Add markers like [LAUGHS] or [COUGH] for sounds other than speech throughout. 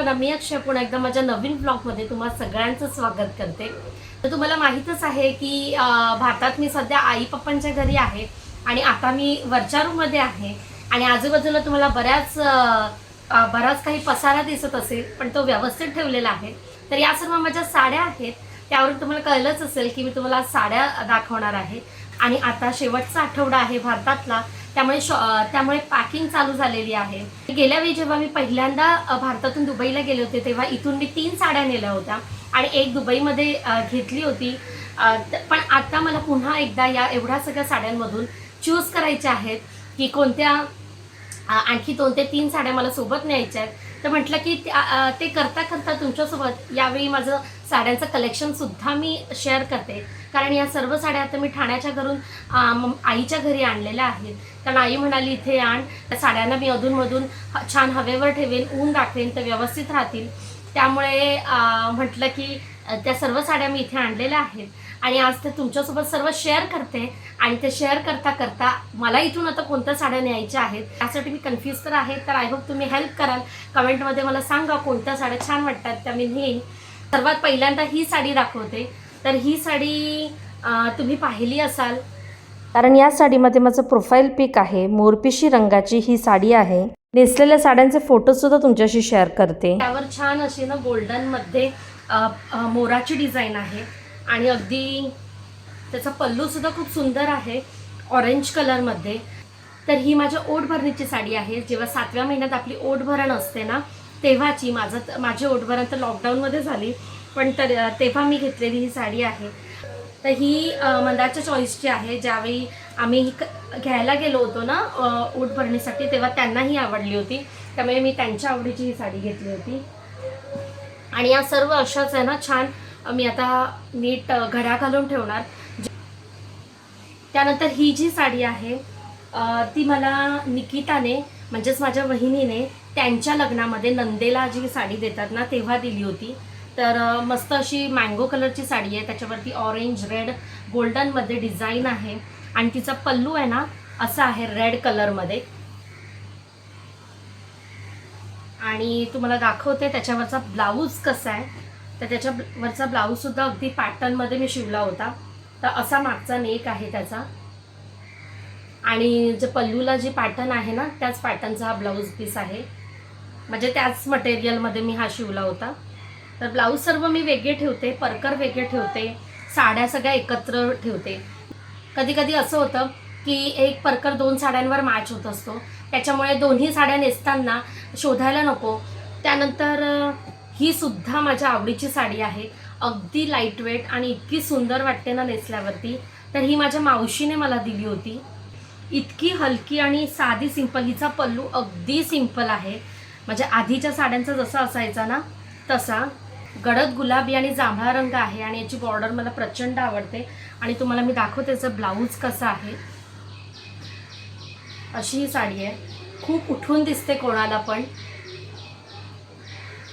नमस्कार मी अक्षय पुन्हा एकदा माझ्या नवीन ब्लॉगमध्ये तुम्हाला सगळ्यांचं स्वागत करते. तर तुम्हाला माहीतच आहे की भारतात मी सध्या आई पप्पांच्या घरी आहे आणि आता मी वरच्या रूममध्ये आहे आणि आजूबाजूला तुम्हाला बऱ्याच बराच काही पसारा दिसत असेल पण तो व्यवस्थित ठेवलेला आहे. तर या सर्व माझ्या साड्या आहेत त्यावरून तुम्हाला कळलंच असेल की मी तुम्हाला साड्या दाखवणार आहे. आणि आता शेवटचा आठवडा आहे भारतातला त्यामुळे शॉ त्यामुळे पॅकिंग चालू झालेली आहे. गेल्या वेळी जेव्हा मी पहिल्यांदा भारतातून दुबईला गेले होते तेव्हा इथून मी तीन साड्या नेल्या होत्या. आणि एक दुबईमध्ये घेतली होती. पण आता मला पुन्हा एकदा या एवढ्या सगळ्या साड्यांमधून चूज करायच्या आहेत की कोणत्या आणखी दोन ते तीन साड्या मला सोबत न्यायच्या आहेत. तर म्हटलं की त्या- ते करता करता तुमच्यासोबत यावेळी माझं साड्यांचं कलेक्शन सुद्धा मी शेअर करते. कारण या सर्व साड्या आता मी ठाण्याच्या घरून म- आईच्या घरी आणलेल्या आहेत. कारण आई म्हणाली इथे आण. त्या साड्यांना मी अधूनमधून छान हवेवर ठेवेन ऊन दाखवेन तर व्यवस्थित राहतील. त्यामुळे म्हटलं की त्या सर्व साड्या मी इथे आणलेल्या आहेत. आणि आज ते तुमच्यासोबत सर्व शेअर करते. आणि ते शेअर करता करता मला इथून आता कोणत्या साड्या न्यायच्या आहेत? त्यासाठी मी कन्फ्यूज तर आहे तर आय होप तुम्ही हेल्प कराल. कमेंटमध्ये मला सांगा कोणत्या साड्या छान वाटतात त्या मी नेईन. सर्वात पहिल्यांदा ही साडी दाखवते. तर ही साडी तुम्ही पाहिली असाल. कारण या साडीमध्ये माझं प्रोफाईल पिक आहे. मोरपिशी रंगाची ही साडी आहे. नेसलेल्या साड्यांचे फोटो सुद्धा तुमच्याशी शेअर करते. त्यावर छान अशी ना गोल्डनमध्ये मध्ये मोराची डिझाईन आहे. आणि अगदी त्याचा पल्लूसुद्धा खूप सुंदर आहे ऑरेंज कलरमध्ये. तर ही माझ्या ओटभरणीची साडी आहे. जेव्हा सातव्या महिन्यात आपली ओटभरण असते ना तेव्हाची माझं माझी ओटभरण तर लॉकडाऊनमध्ये झाली पण तर तेव्हा मी घेतलेली ही साडी आहे. तर ही अ, मंदारच्या चॉईसची आहे. ज्यावेळी आम्ही ही क- घ्यायला गेलो होतो ना ओटभरणीसाठी तेव्हा त्यांनाही आवडली होती. त्यामुळे मी त्यांच्या आवडीची ही साडी घेतली होती. आणि या सर्व अशाच आहे ना छान मी आता नीट घड्या घालून ठेवणार. त्यानंतर ही जी साडी आहे ती मला निकिताने म्हणजेच माझ्या वहिनीने त्यांच्या लग्नामध्ये नंदेला जी साडी देतात ना तेव्हा दिली होती. तर मस्त अशी मँगो कलरची साडी आहे त्याच्यावरती ऑरेंज रेड गोल्डनमध्ये डिझाईन आहे. आणि तिचा पल्लू आहे ना असा आहे रेड कलरमध्ये आणि तुम्हाला दाखवते त्याच्यावरचा ब्लाऊज कसा आहे. तर त्याच्यावरचा ब्लाऊजसुद्धा अगदी पॅटर्नमध्ये मी शिवला होता. तर असा मागचा नेक आहे त्याचा. आणि जे पल्लूला जी पॅटर्न आहे ना त्याच पॅटर्नचा हा ब्लाऊज पीस आहे. म्हणजे त्याच मटेरियलमध्ये मी हा शिवला होता. तर ब्लाऊज सर्व मी वेगळे ठेवते परकर वेगळे ठेवते साड्या सगळ्या एकत्र ठेवते. कधी कधी असं होतं की एक परकर दोन साड्यांवर मॅच होत असतो. त्याच्यामुळे दोन्ही साड्या नेसताना शोधायला नको. त्यानंतर ही सुद्धा माझ्या आवडीची साडी आहे. अगदी लाइट वेट आणि इतकी सुंदर वाटते ना नेसल्यावरती. तर ही माझ्या मावशीने मला दिली होती. इतकी हलकी आणि साधी सिंपल हिचा पल्लू अगदी सिंपल आहे. म्हणजे आधीच्या साड्यांचा जसा असायचा ना तसा. गडद गुलाबी आणि जांभळा रंग आहे आणि याची बॉर्डर मला प्रचंड आवडते. आणि तुम्हाला मी दाखवते त्याचं ब्लाऊज कसं आहे. अशी ही साडी आहे. खूप उठून दिसते कोणाला पण.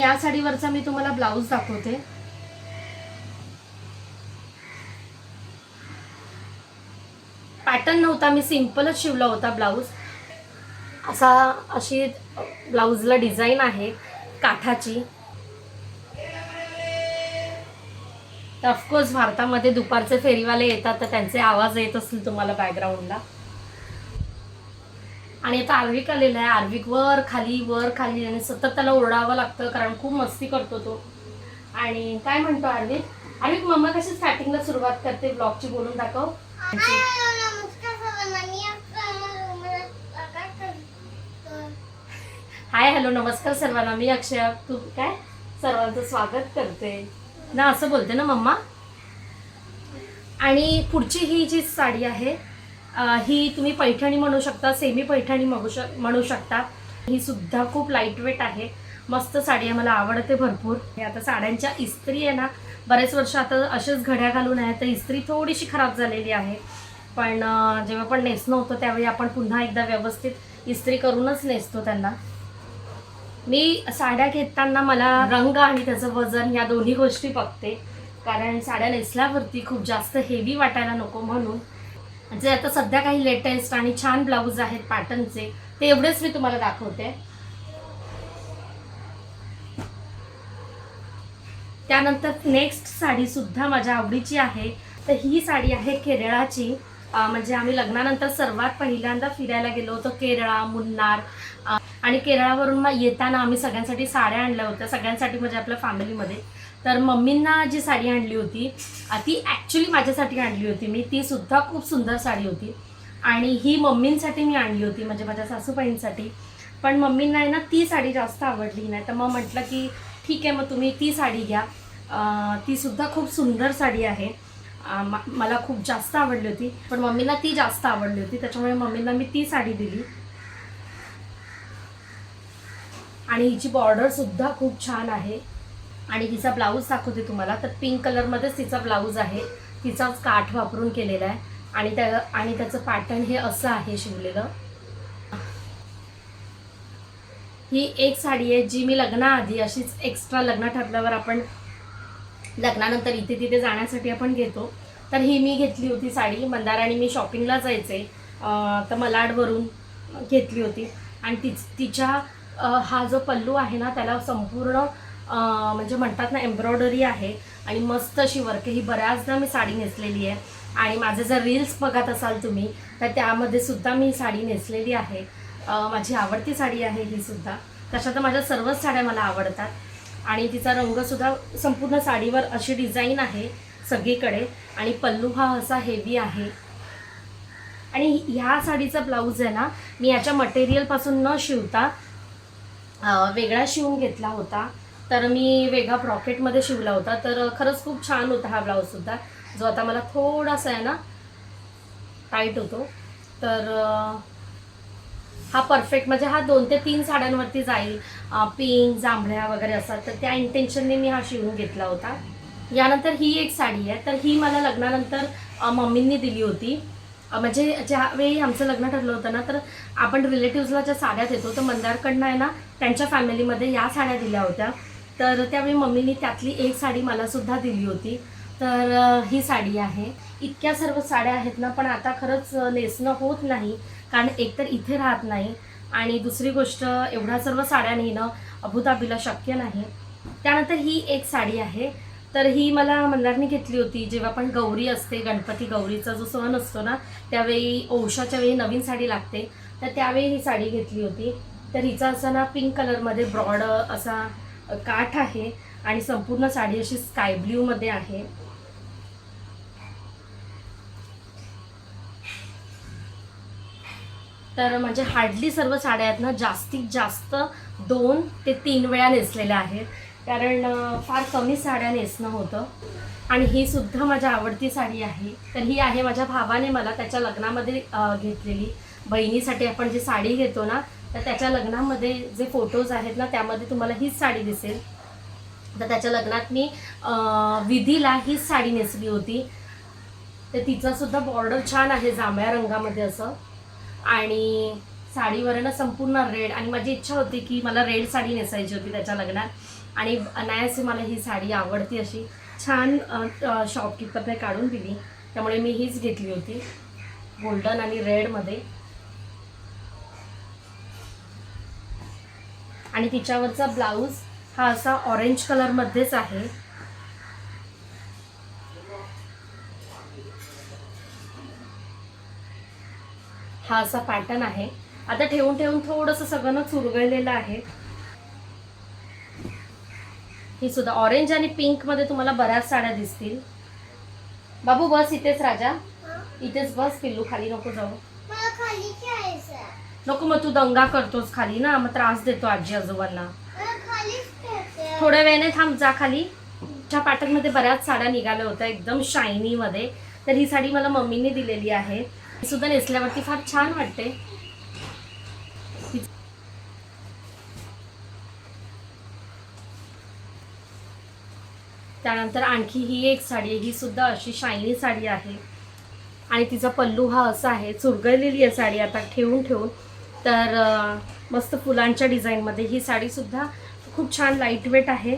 या साडीवरचा मी तुम्हाला ब्लाऊज दाखवते. पॅटर्न नव्हता मी सिम्पलच शिवला होता ब्लाऊज. असा अशी ब्लाऊजला डिझाईन आहे काठाची. तर ऑफकोर्स भारतामध्ये दुपारचे फेरीवाले येतात तर त्यांचे आवाज येत असतील तुम्हाला बॅकग्राऊंडला आणि आता आर्विक आलेला आहे. आर्विक वर खाली वर खाली. आणि सतत त्याला ओरडावं लागतं कारण खूप मस्ती करतो तो. आणि काय म्हणतो आर्विक? आर्विक मम्मा कशी स्टार्टिंगला सुरुवात करते? ब्लॉगची बोलून दाखव. हाय हॅलो नमस्कार सर्वांना. मी अक्षय. तू काय? सर्वांचं स्वागत करते. ना असं बोलते ना मम्मा? आणि पुढची ही जी साडी आहे ही तुम्ही पैठणी म्हणू शकता सेमी पैठणी म्हणू शक म्हणू शकता. ही सुद्धा खूप लाइट वेट आहे. मस्त साडी आहे मला आवडते भरपूर. हे आता साड्यांच्या इस्त्री आहे ना बरेच वर्ष आता असेच घड्या घालून आहे तर इस्त्री थोडीशी खराब झालेली आहे. पण जेव्हा पण नेसणं होतं त्यावेळी आपण पुन्हा एकदा व्यवस्थित इस्त्री करूनच नेसतो त्यांना. मी साड्या घेताना मला रंग आणि त्याचं वजन या दोन्ही गोष्टी बघते. कारण साड्या नेसल्यावरती खूप जास्त हेवी वाटायला नको म्हणून. जे आता सध्या काही लेटेस्ट आणि छान ब्लाऊज आहेत पॅटर्नचे ते एवढेच मी तुम्हाला दाखवते. त्यानंतर नेक्स्ट साडी सुद्धा माझ्या आवडीची आहे. तर ही साडी आहे केरळाची. म्हणजे आम्ही लग्नानंतर सर्वात पहिल्यांदा फिरायला गेलो होतो केरळा मुन्नार. आणि केरळावरून मग येताना आम्ही सगळ्यांसाठी साड्या आणल्या होत्या. सगळ्यांसाठी म्हणजे आपल्या फॅमिलीमध्ये तर मम्मींना जी साडी आणली होती ती ॲक्च्युली माझ्यासाठी आणली होती. मी ती सुद्धा खूप सुंदर साडी होती. आणि ही मम्मींसाठी मी आणली होती म्हणजे माझ्या सासूबाईंसाठी. पण मम्मींना आहे ना ती साडी जास्त आवडली नाही. तर मग म्हटलं की ठीक आहे मग तुम्ही ती साडी घ्या. तीसुद्धा ती सुद्धा खूप सुंदर साडी आहे. म- मला खूप जास्त आवडली होती. पण मम्मींना ती जास्त आवडली होती. त्याच्यामुळे मम्मींना मी ती साडी दिली. आणि हिची बॉर्डरसुद्धा खूप छान आहे. आणि हिचा ब्लाऊज दाखवते तुम्हाला. तर पिंक कलरमध्येच तिचा ब्लाऊज आहे. तिचाच काठ वापरून केलेला आहे. आणि त्या आणि त्याचं पॅटर्न हे असं आहे शिवलेलं. ही एक साडी आहे जी मी लग्नाआधी अशीच एक्स्ट्रा लग्न ठरल्यावर आपण लग्नानंतर इथे तिथे जाण्यासाठी आपण घेतो. तर ही मी घेतली होती साडी. मंदाराने मी शॉपिंगला जायचे. तर मलाडवरून घेतली होती. आणि तिच तिच्या हा जो पल्लू आहे ना त्याला संपूर्ण म्हणजे म्हणतात ना एम्ब्रॉयडरी आहे आणि मस्त अशी वर्क ही बऱ्याचदा मी साडी नेसलेली आहे. आणि माझे जर रील्स बघत असाल तुम्ही तर त्यामध्ये सुद्धा मी साडी नेसलेली आहे. माझी आवडती साडी आहे ही सुद्धा. तशा तर माझ्या सर्वच साड्या मला आवडतात. आणि तिचा रंगसुद्धा संपूर्ण साडीवर अशी डिझाईन आहे सगळीकडे. आणि पल्लू हा असा हेवी आहे. आणि ह्या साडीचा ब्लाऊज आहे ना मी याच्या मटेरियलपासून न शिवता वेगळा शिवून घेतला होता. तर मी वेगळा ब्रॉकेटमध्ये शिवला होता. तर खरंच खूप छान होता हा ब्लाऊजसुद्धा जो आता मला थोडासा आहे ना टाईट होतो. तर हा परफेक्ट म्हणजे हा दोन ते तीन साड्यांवरती जाईल. पिंक जांभळ्या वगैरे असतात. तर त्या इंटेन्शनने मी हा शिवून घेतला होता. यानंतर ही एक साडी आहे. तर ही मला लग्नानंतर मम्मींनी दिली होती. म्हणजे ज्यावेळी आमचं लग्न ठरलं होतं ना तर आपण रिलेटिव्सला ज्या साड्या देतो तर मंदारकडनं आहे ना त्यांच्या फॅमिलीमध्ये या साड्या दिल्या होत्या. तर त्यावेळी मम्मीनी त्यातली एक साडी मला सुद्धा दिली होती. तर ही साडी आहे. इतक्या सर्व साड्या आहेत ना पण आता खरंच नेसणं होत नाही कारण एकतर इथे राहत नाही. आणि दुसरी गोष्ट एवढ्या सर्व साड्या नेणं अबुधाबीला शक्य नाही. त्यानंतर ही एक साडी आहे. तर ही मला मंदारनी घेतली होती. जेव्हा पण गौरी असते गणपती गौरीचा जो सण असतो ना त्यावेळी औषाच्या वेळी नवीन साडी लागते. तर त्यावेळी ही साडी घेतली होती. तर हिचा असा ना पिंक कलरमध्ये ब्रॉड असा काठ आहे आणि संपूर्ण साडी अशी स्काय ब्ल्यूमध्ये आहे. तर म्हणजे हार्डली सर्व साड्या आहेत ना जास्तीत जास्त दोन ते तीन वेळा नेसलेल्या आहेत. कारण फार कमी साड्या नेसणं होतं. आणि ही सुद्धा माझ्या आवडती साडी आहे. तर ही आहे माझ्या भावाने मला त्याच्या लग्नामध्ये घेतलेली. बहिणीसाठी आपण जी साडी घेतो ना तर त्याच्या लग्नामध्ये जे फोटोज आहेत ना त्यामध्ये तुम्हाला हीच साडी दिसेल. तर त्याच्या लग्नात मी विधीला हीच साडी नेसली होती. तर तिचा सुद्धा बॉर्डर छान आहे जांभळ्या रंगामध्ये असं. आणि साडीवर ना संपूर्ण रेड आणि माझी इच्छा होती की मला रेड साडी नेसायची होती त्याच्या लग्नात. आणि अनायासे मला ही साडी आवडती अशी. छान शॉपकीपरने काढून दिली. त्यामुळे मी हीच घेतली होती. गोल्डन आणि रेडमध्ये आणि तिच्यावरचा ब्लाऊज हा असा ऑरेंज कलरमध्येच आहे. हा असा पॅटर्न आहे. आता ठेवून ठेवून थोडंसं सगळं चुरगळलेलं आहे. ही सुद्धा ऑरेंज आणि पिंकमध्ये तुम्हाला बऱ्याच साड्या दिसतील. बाबू बस इथेच राजा. इथेच बस पिल्लू खाली नको जाऊ. नको मग तू दंगा करतोस खाली ना मग त्रास देतो आजी आजोबांना. थोड्या वेळाने थांब जा खाली. च्या पॅटर्नमध्ये बऱ्याच साड्या निघाल्या होत्या एकदम शायनी मध्ये. तर ही साडी मला मम्मीने दिलेली आहे. ही सुद्धा नेसल्यावरती फार छान वाटते. त्यानंतर आणखी ही एक साडी आहे ही सुद्धा अशी शायनी साडी आहे. आणि तिचा पल्लू हा असा आहे चुरगळलेली आहे साडी आता ठेवून ठेवून. तर मस्त फुलांच्या डिझाईनमध्ये ही साडीसुद्धा खूप छान लाइट वेट आहे.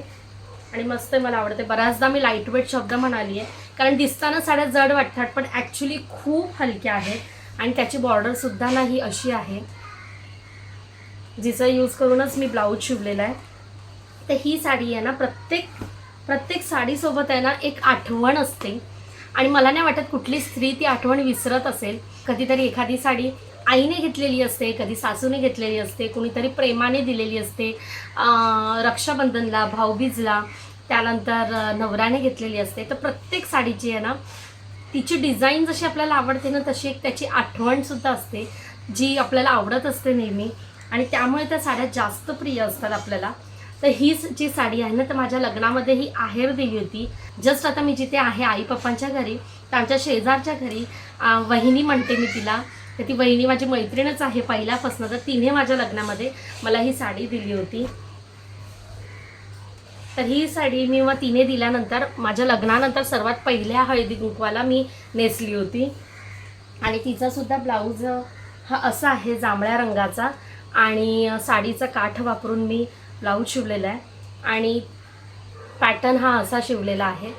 आणि मस्त मला आवडते. बऱ्याचदा मी लाइट वेट शब्द म्हणाली आहे कारण दिसताना साड्या जड वाटतात पण ॲक्च्युली खूप हलक्या आहेत. आणि त्याची बॉर्डरसुद्धा ना ही अशी आहे. जिचा यूज करूनच मी ब्लाऊज शिवलेला आहे. तर ही साडी आहे ना प्रत्येक प्रत्येक साडीसोबत आहे ना एक आठवण असते. आणि मला नाही वाटत कुठली स्त्री ती आठवण विसरत असेल. कधीतरी एखादी साडी आईने घेतलेली असते कधी सासूने घेतलेली असते कुणीतरी प्रेमाने दिलेली असते. रक्षाबंधनला भाऊबीजला त्यानंतर नवऱ्याने घेतलेली असते. तर प्रत्येक साडीची आहे ना तिची डिझाईन जशी आपल्याला आवडते ना तशी एक त्याची आठवणसुद्धा असते जी आपल्याला आवडत असते नेहमी. आणि त्यामुळे त्या साड्या जास्त प्रिय असतात आपल्याला. तर हीच जी साडी आहे ना तर माझ्या लग्नामध्ये ही आहेर दिली होती. जस्ट आता मी जिथे आहे आई पप्पांच्या घरी तर आमच्या शेजारच्या घरी वहिनी म्हणते मी तिला तर ती वहिनी माझी मैत्रीणच आहे पहिल्यापासून तर तिने माझ्या लग्नामध्ये मला ही साडी दिली होती. तर ही साडी मी मग तिने दिल्यानंतर माझ्या लग्नानंतर सर्वात पहिल्या हळदी कुंकवाला मी नेसली होती. आणि तिचा सुद्धा ब्लाऊज हा असा आहे जांभळ्या रंगाचा. आणि साडीचा काठ वापरून मी ब्लाऊज शिवलेला आहे. आणि पॅटर्न हा असा शिवलेला आहे.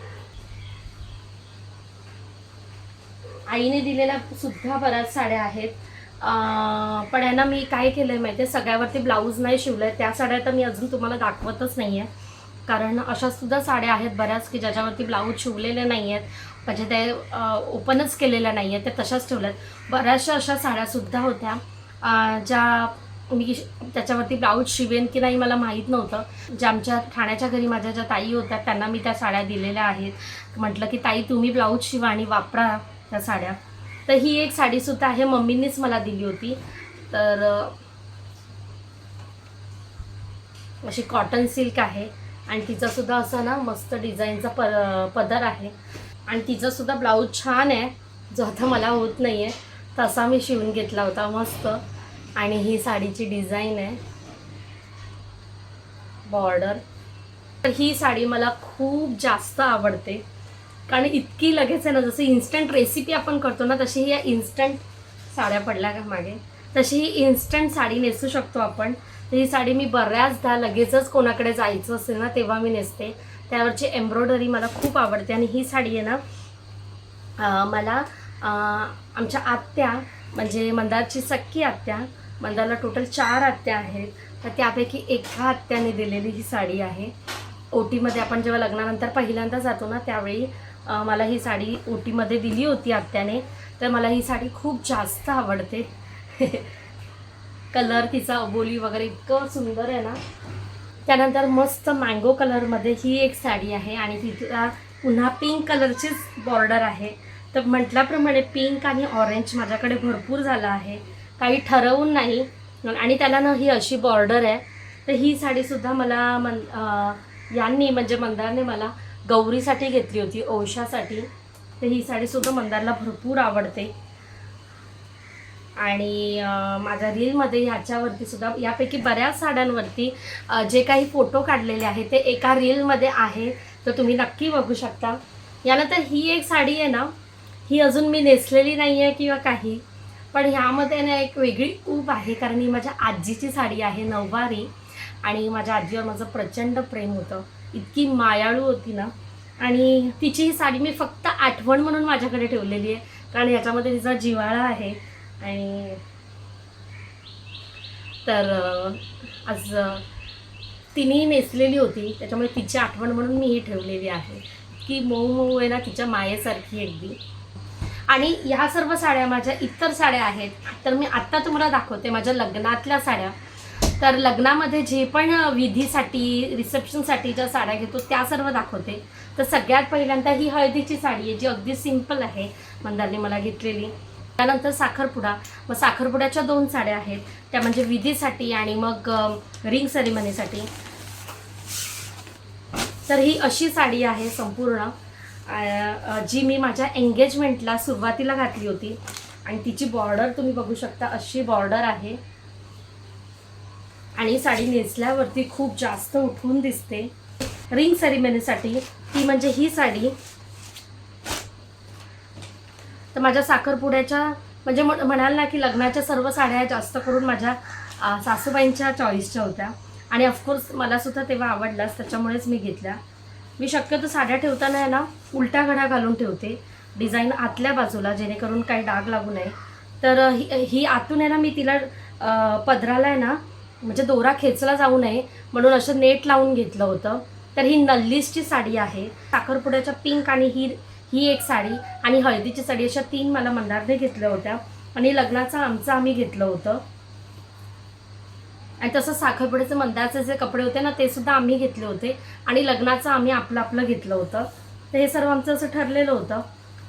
आईने दिलेल्या सुद्धा बऱ्याच साड्या आहेत. पण यांना मी काय केलं आहे माहिती आहे सगळ्यावरती ब्लाऊज नाही शिवलं आहे त्या साड्या तर मी अजून तुम्हाला दाखवतच नाही आहे कारण अशा सुद्धा साड्या आहेत बऱ्याच की ज्याच्यावरती ब्लाऊज शिवलेले नाही आहेत म्हणजे ते ओपनच केलेल्या नाही आहेत त्या तशाच ठेवल्यात. बऱ्याचशा अशा साड्यासुद्धा होत्या. ज्या मी त्याच्यावरती ब्लाऊज शिवेन की नाही मला माहीत नव्हतं. ज्या आमच्या ठाण्याच्या घरी माझ्या ज्या ताई होत्या त्यांना मी त्या साड्या दिलेल्या आहेत. म्हटलं की ताई तुम्ही ब्लाऊज शिवा आणि वापरा त्या साड्या. तर ही एक साडीसुद्धा आहे मम्मींनीच मला दिली होती. तर अशी कॉटन सिल्क आहे. आणि तिचासुद्धा असा ना मस्त डिझाईनचा प पदर आहे. आणि तिचासुद्धा ब्लाऊज छान आहे. जो आता मला होत नाही आहे तसा मी शिवून घेतला होता मस्त. आणि ही साडीची डिझाईन आहे. बॉर्डर. तर ही साडी मला खूप जास्त आवडते. कारण इतकी लगेच आहे ना जसं इन्स्टंट रेसिपी आपण करतो ना तशी ही या इन्स्टंट साड्या पडल्या का मागे? तशी ही इन्स्टंट साडी नेसू शकतो आपण. तर ही साडी मी बऱ्याचदा लगेचच कोणाकडे जायचं असेल ना तेव्हा मी नेसते. त्यावरची एम्ब्रॉयडरी मला खूप आवडते. आणि ही साडी आहे ना मला आमच्या आत्या म्हणजे मंदारची सक्की आत्या मंदारला टोटल चार आत्या आहेत. तर त्यापैकी एका आत्याने दिलेली ही साडी आहे. ओटीमध्ये आपण जेव्हा लग्नानंतर पहिल्यांदा जातो ना त्यावेळी मला ही साडी ओटीमध्ये दिली होती आत्याने तर मला ही साडी खूप जास्त आवडते. [LAUGHS] कलर तिचा अबोली वगैरे इतकं सुंदर आहे ना. त्यानंतर मस्त मँगो कलरमध्ये ही एक साडी आहे आणि तिला पुन्हा पिंक कलरचीच बॉर्डर आहे. तर म्हटल्याप्रमाणे पिंक आणि ऑरेंज माझ्याकडे भरपूर झालं आहे. काही ठरवून नाही. आणि त्याला ना ही अशी बॉर्डर आहे. तर ही साडीसुद्धा मला मन यांनी म्हणजे मंदारने मला गौरीसाठी घेतली होती ओशासाठी. तर ही साडीसुद्धा मंदारला भरपूर आवडते. आणि माझ्या रीलमध्ये ह्याच्यावरती सुद्धा यापैकी बऱ्याच साड्यांवरती जे काही फोटो काढलेले आहेत ते एका रीलमध्ये आहे. तर तुम्ही नक्की बघू शकता. यानंतर ही एक साडी आहे ना ही अजून मी नेसलेली नाही आहे किंवा काही. पण ह्यामध्ये ना एक वेगळी ऊब आहे कारण ही माझ्या आजीची साडी आहे नऊवारी आणि माझ्या आजीवर माझं प्रचंड प्रेम होतं. इतकी मायाळू होती ना. आणि तिची ही साडी मी फक्त आठवण म्हणून माझ्याकडे ठेवलेली आहे कारण ह्याच्यामध्ये तिचा जिव्हाळा आहे. आणि तर आज तिने नेसलेली होती. त्याच्यामुळे तिची आठवण म्हणून मी ही ठेवलेली आहे. की मऊ मऊ आहे ना तिच्या मायेसारखी अगदी आणि ह्या सर्व साड्या माझ्या इतर साड्या आहेत. तर मी आत्ता तुम्हाला दाखवते माझ्या लग्नातल्या साड्या. तर लग्नामध्ये जे पण विधीसाठी रिसेप्शनसाठी ज्या साड्या घेतो त्या सर्व दाखवते. तर सगळ्यात पहिल्यांदा ही हळदीची साडी आहे जी अगदी सिंपल आहे मंदारने मला घेतलेली. त्यानंतर साखरपुडा. मग साखरपुड्याच्या दोन साड्या आहेत. त्या म्हणजे विधीसाठी आणि मग रिंग सेरेमनीसाठी तर ही अशी साडी आहे संपूर्ण. जी मी माझ्या एंगेजमेंटला सुरुवातीला घातली होती. आणि तिची बॉर्डर तुम्ही बघू शकता अशी बॉर्डर आहे. आणि साडी नेसल्यावरती खूप जास्त उठून दिसते. रिंग सेरेमनीसाठी ती म्हणजे ही साडी. तर माझ्या साखरपुड्याच्या म्हणजे म्हणाल ना की लग्नाच्या सर्व साड्या जास्त करून माझ्या सासूबाईंच्या चॉईसच्या होत्या. आणि ऑफकोर्स मला सुद्धा तेव्हा आवडलाच त्याच्यामुळेच मी घेतल्या. मी शक्यतो साड्या ठेवताना आहे ना उलट्या घड्या घालून ठेवते. डिझाईन आतल्या बाजूला जेणेकरून काही डाग लागू नये. तर ही ही आतून आहे ना मी तिला पदराला आहे ना म्हणजे दोरा खेचला जाऊ नये म्हणून असं नेट लावून घेतलं होतं. तर ही नल्लीसची साडी आहे. साखरपुड्याच्या पिंक आणि ही ही एक साडी आणि हळदीची साडी अशा तीन मला मंदारने घेतल्या होत्या. आणि लग्नाचं आमचं आम्ही घेतलं होतं. आणि तसं साखरपुड्याचे मंदाचे जे कपडे होते ना ते सुद्धा आम्ही घेतले होते. आणि लग्नाचं आम्ही आपलं आपलं घेतलं होतं. तर हे सर्व आमचं असं ठरलेलं होतं.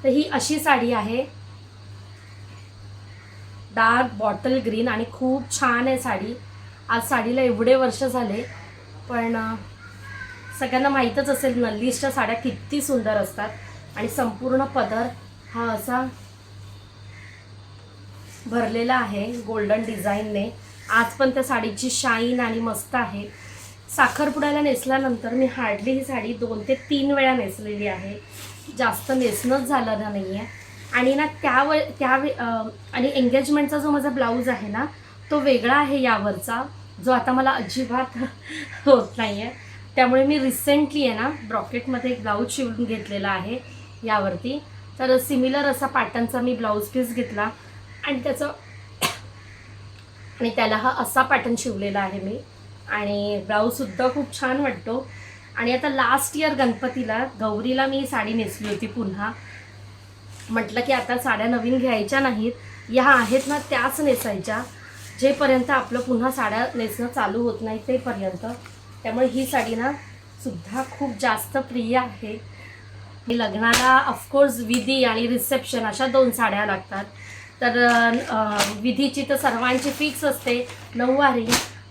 तर ही अशी साडी आहे. डार्क बॉटल ग्रीन आणि खूप छान आहे साडी. आज साडीला एवढे वर्ष झाले. पण सगळ्यांना माहीतच असेल नल्लीसच्या साड्या किती सुंदर असतात. आणि संपूर्ण पदर हा असा भरलेला आहे गोल्डन डिझाईनने आज पण त्या साडीची शाईन आणि मस्त आहे. साखरपुड्याला नेसल्यानंतर मी हार्डली ही साडी दोन ते तीन वेळा नेसलेली आहे. जास्त नेसणंच झालं ना नाही आहे आणि ना त्यावे त्यावे त्या आणि एंगेजमेंटचा जो माझा ब्लाऊज आहे ना तो वेगळा आहे यावरचा जो आता मला अजिबात [LAUGHS] होत नाही आहे त्यामुळे मी रिसेंटली आहे ना ब्रॉकेटमध्ये एक ब्लाऊज शिवून घेतलेला आहे यावरती. तर सिमिलर असा पॅटर्नचा मी ब्लाऊज पीस घेतला. आणि त्याचं आणि त्याला हा असा पॅटर्न शिवलेला आहे मी. आणि ब्लाऊजसुद्धा खूप छान वाटतो. आणि आता लास्ट इयर गणपतीला गौरीला मी साडी नेसली होती पुन्हा. म्हटलं की आता साड्या नवीन घ्यायच्या नाहीत. ह्या आहेत ना त्याच नेसायच्या. जेपर्यंत आपलं पुन्हा साड्या नेसणं चालू होत नाही तेपर्यंत. त्यामुळे ही साडी ना सुद्धा खूप जास्त प्रिय आहे. मी लग्नाला ऑफकोर्स विधी आणि रिसेप्शन अशा दोन साड्या लागतात. तर विधीची तर सर्वांची फिक्स असते. नऊवारी.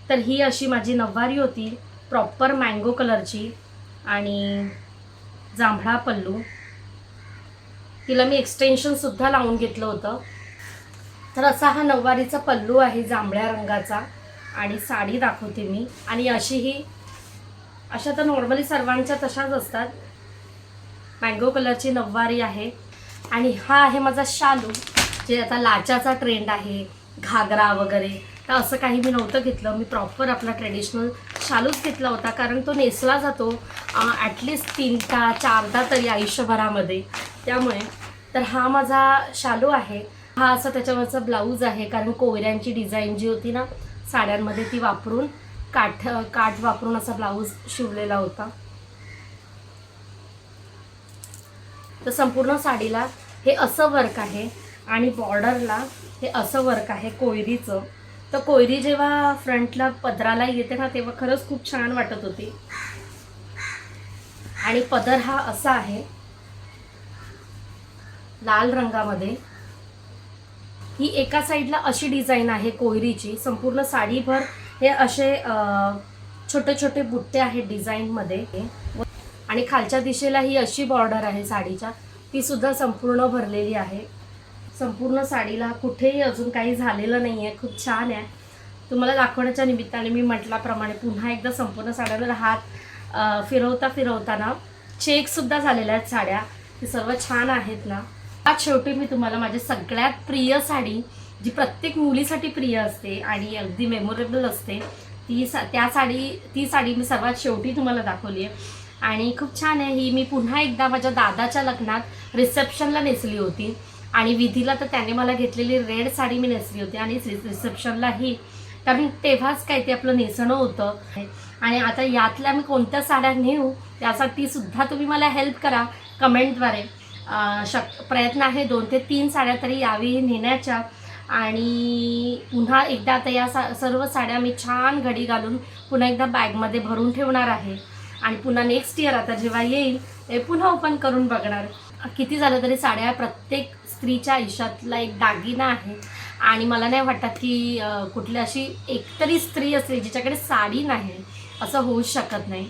तर ही अशी माझी नऊवारी होती. प्रॉपर मँगो कलरची आणि जांभळा पल्लू. तिला मी एक्सटेन्शनसुद्धा लावून घेतलं होतं. तर असा हा नऊवारीचा पल्लू आहे जांभळ्या रंगाचा. आणि साडी दाखवते मी. आणि अशी ही अशा तर नॉर्मली सर्वांच्या तशाच असतात. मँगो कलरची नऊवारी आहे. आणि हा आहे माझा शालू. जे आता लाचाचा ट्रेंड आहे घागरा वगैरे तर असं काही मी नव्हतं घेतलं. मी प्रॉपर आपला ट्रेडिशनल शालूच घेतला होता कारण तो नेसला जातो ॲटलिस्ट तीनदा चारदा तरी आयुष्यभरामध्ये. त्यामुळे तर हा माझा शालू आहे. हा असा त्याच्यावरचा ब्लाऊज आहे कारण कोयऱ्यांची डिझाईन जी होती ना साड्यांमध्ये ती वापरून काठ काठ वापरून असा ब्लाऊज शिवलेला होता. तर संपूर्ण साडीला हे असं वर्क आहे. आणि बॉर्डरला हे असं वर्क आहे कोयरीचं. तर कोयरी जेव्हा फ्रंटला पदराला येते ना तेव्हा खरंच खूप छान वाटत होती. आणि पदर हा असा आहे लाल रंगामध्ये. ही एका साईडला अशी डिझाईन आहे कोयरीची संपूर्ण साडीभर हे असे छोटे छोटे बुट्टे आहेत डिझाईनमध्ये. आणि खालच्या दिशेला ही अशी बॉर्डर आहे साडीच्या ती सुद्धा संपूर्ण भरलेली आहे. संपूर्ण साडीला कुठेही अजून काही झालेलं नाही आहे खूप छान आहे. तुम्हाला दाखवण्याच्या निमित्ताने मी म्हटल्याप्रमाणे पुन्हा एकदा संपूर्ण साड्यावर हात फिरवता फिरवताना चेकसुद्धा झालेल्या आहेत साड्या. ते सर्व छान आहेत ना. आज शेवटी मी तुम्हाला माझी सगळ्यात प्रिय साडी जी प्रत्येक मुलीसाठी प्रिय असते आणि अगदी मेमोरेबल असते ती सा त्या साडी ती साडी मी सर्वात शेवटी तुम्हाला दाखवली आहे आणि खूप छान आहे. ही मी पुन्हा एकदा माझ्या दादाच्या लग्नात रिसेप्शनला नेसली होती. आणि विधीला तर त्याने मला घेतलेली रेड साडी मी नेसली होती आणि रिसेप्शनलाही. कारण तेव्हाच काय ते आपलं नेसणं होतं. आणि आता यातल्या मी कोणत्या साड्या नेऊ त्यासाठी सुद्धा तुम्ही मला हेल्प करा कमेंटद्वारे. शक प्रयत्न आहे दोन ते तीन साड्या तरी यावी नेण्याच्या. आणि पुन्हा एकदा आता या सा सर्व साड्या मी छान घडी घालून पुन्हा एकदा बॅगमध्ये भरून ठेवणार आहे. आणि पुन्हा नेक्स्ट इयर आता जेव्हा येईल ते पुन्हा ओपन करून बघणार. किती झालं तरी साड्या प्रत्येक स्त्रीच्या आयुष्यातला एक दागिना आहे. आणि मला नाही वाटत की कुठली अशी एकतरी स्त्री असेल जिच्याकडे साडी नाही असं होऊच शकत नाही.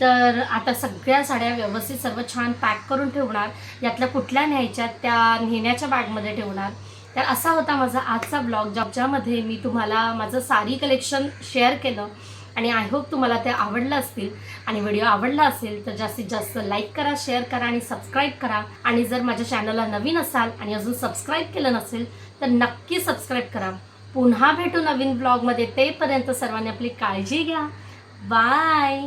तर आता सगळ्या साड्या व्यवस्थित सर्व छान पॅक करून ठेवणार. यातल्या कुठल्या न्यायच्या त्या नेण्याच्या बॅगमध्ये ठेवणार. तर असा होता माझा आजचा ब्लॉग ज्याच्यामध्ये मी तुम्हाला माझं साडी कलेक्शन शेअर केलं. आणि आय होप तुम्हाला ते आवडलं असतील. आणि व्हिडिओ आवडला असेल तर जास्तीत जास्त लाईक करा शेअर करा आणि सबस्क्राईब करा. आणि जर माझ्या चॅनलला नवीन असाल आणि अजून सबस्क्राईब केलं नसेल तर नक्की सबस्क्राईब करा. पुन्हा भेटू नवीन ब्लॉगमध्ये तेपर्यंत सर्वांनी आपली काळजी घ्या. बाय